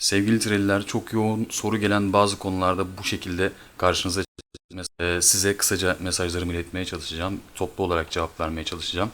Sevgili Treliler çok yoğun soru gelen bazı konularda bu şekilde karşınıza Ee, size kısaca mesajlarımı iletmeye çalışacağım. Toplu olarak cevap vermeye çalışacağım.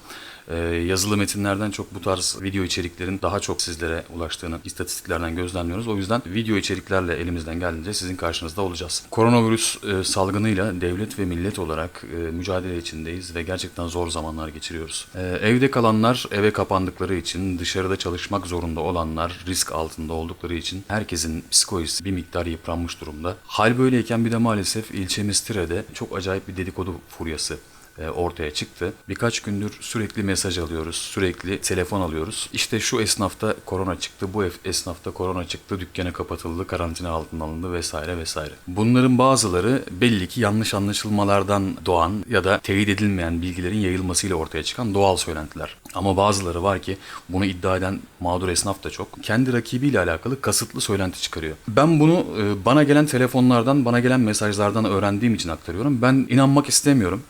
Ee, yazılı metinlerden çok bu tarz video içeriklerin daha çok sizlere ulaştığını istatistiklerden gözlemliyoruz. O yüzden video içeriklerle elimizden geldiğince sizin karşınızda olacağız. Koronavirüs e, salgınıyla devlet ve millet olarak e, mücadele içindeyiz ve gerçekten zor zamanlar geçiriyoruz. Ee, evde kalanlar eve kapandıkları için, dışarıda çalışmak zorunda olanlar risk altında oldukları için herkesin psikolojisi bir miktar yıpranmış durumda. Hal böyleyken bir de maalesef ilçemiz Tire'de çok acayip bir dedikodu furyası e, ortaya çıktı. Birkaç gündür sürekli mesaj alıyoruz, sürekli telefon alıyoruz. İşte şu esnafta korona çıktı, bu esnafta korona çıktı, dükkanı kapatıldı, karantina altına alındı vesaire vesaire. Bunların bazıları belli ki yanlış anlaşılmalardan doğan ya da teyit edilmeyen bilgilerin yayılmasıyla ortaya çıkan doğal söylentiler. Ama bazıları var ki bunu iddia eden mağdur esnaf da çok. Kendi rakibiyle alakalı kasıtlı söylenti çıkarıyor. Ben bunu e, bana gelen telefonlardan, bana gelen mesajlardan öğrendiğim için aktarıyorum. Ben inanmak istemiyorum.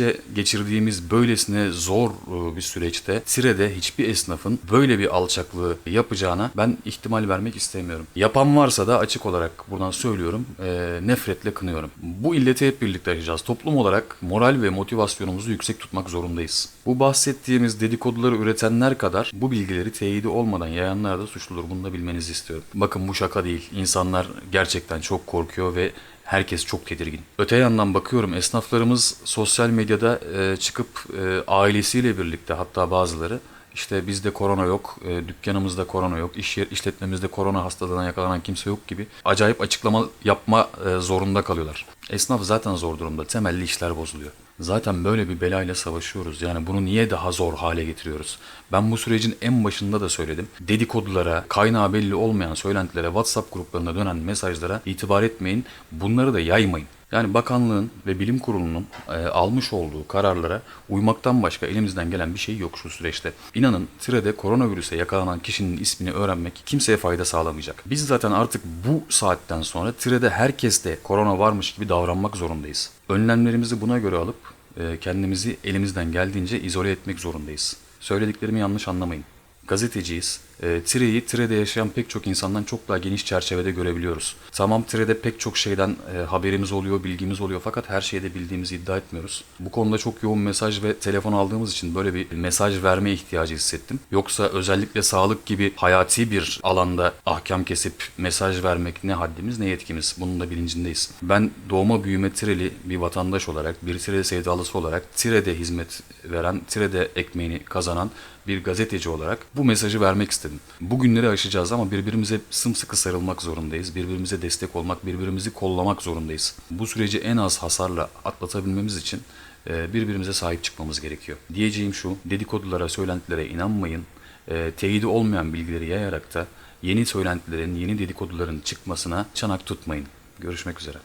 Milletçe geçirdiğimiz böylesine zor e, bir süreçte Tire'de hiçbir esnafın böyle bir alçaklığı yapacağına ben ihtimal vermek istemiyorum. Yapan varsa da açık olarak buradan söylüyorum e, nefretle kınıyorum. Bu illeti hep birlikte yaşayacağız. Toplum olarak moral ve motivasyonumuzu yüksek tutmak zorundayız. Bu bahsettiğimiz dedikoduları üretenler kadar bu bilgileri teyidi olmadan yayanlar da suçludur. Bunu da bilmenizi istiyorum. Bakın bu şaka değil. İnsanlar gerçekten çok korkuyor ve Herkes çok tedirgin. Öte yandan bakıyorum esnaflarımız sosyal medyada e, çıkıp e, ailesiyle birlikte hatta bazıları işte bizde korona yok, e, dükkanımızda korona yok, iş yer, işletmemizde korona hastalığına yakalanan kimse yok gibi acayip açıklama yapma e, zorunda kalıyorlar. Esnaf zaten zor durumda, temelli işler bozuluyor. Zaten böyle bir belayla savaşıyoruz. Yani bunu niye daha zor hale getiriyoruz? Ben bu sürecin en başında da söyledim. Dedikodulara, kaynağı belli olmayan söylentilere, WhatsApp gruplarına dönen mesajlara itibar etmeyin. Bunları da yaymayın. Yani bakanlığın ve bilim kurulunun e, almış olduğu kararlara uymaktan başka elimizden gelen bir şey yok şu süreçte. İnanın Tire'de koronavirüse yakalanan kişinin ismini öğrenmek kimseye fayda sağlamayacak. Biz zaten artık bu saatten sonra Tire'de herkeste korona varmış gibi davranmak zorundayız. Önlemlerimizi buna göre alıp e, kendimizi elimizden geldiğince izole etmek zorundayız. Söylediklerimi yanlış anlamayın. Gazeteciyiz. E, Tire'yi Tire'de yaşayan pek çok insandan çok daha geniş çerçevede görebiliyoruz. Tamam Tire'de pek çok şeyden e, haberimiz oluyor, bilgimiz oluyor fakat her şeyi de bildiğimizi iddia etmiyoruz. Bu konuda çok yoğun mesaj ve telefon aldığımız için böyle bir mesaj verme ihtiyacı hissettim. Yoksa özellikle sağlık gibi hayati bir alanda ahkam kesip mesaj vermek ne haddimiz ne yetkimiz. Bunun da bilincindeyiz. Ben doğma büyüme Tireli bir vatandaş olarak, bir Tire sevdalısı olarak Tire'de hizmet veren, Tire'de ekmeğini kazanan bir gazeteci olarak bu mesajı vermek istedim. Bu günleri aşacağız ama birbirimize sımsıkı sarılmak zorundayız. Birbirimize destek olmak, birbirimizi kollamak zorundayız. Bu süreci en az hasarla atlatabilmemiz için e, birbirimize sahip çıkmamız gerekiyor. Diyeceğim şu, dedikodulara, söylentilere inanmayın. E, teyidi olmayan bilgileri yayarak da yeni söylentilerin, yeni dedikoduların çıkmasına çanak tutmayın. Görüşmek üzere.